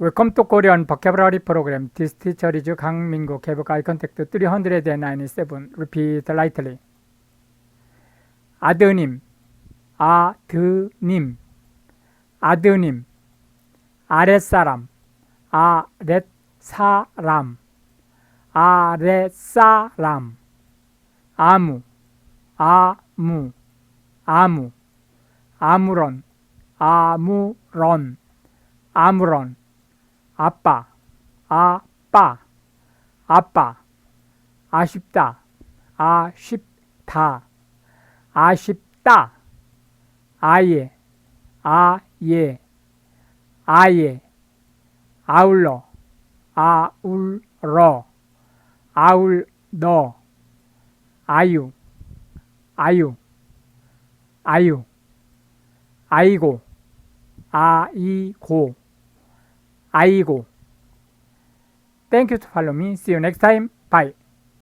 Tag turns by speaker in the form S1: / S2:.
S1: Welcome to Korean Vocabulary Program. This teacher is 강민국. Have eye contact 397. Repeat lightly. 아드님, 아드님, 아드님, 아랫사람, 아랫사람, 아랫사람, 아무, 아무, 아무, 아무런, 아무런, 아무런, 아빠, 아빠, 아빠, 아쉽다, 아쉽다, 아쉽다, 아예, 아예, 아예, 아울러, 아울러, 아울너, 아유, 아유, 아유, 아이고, 아이고, 아이고. Thank you to follow me. See you next time. Bye.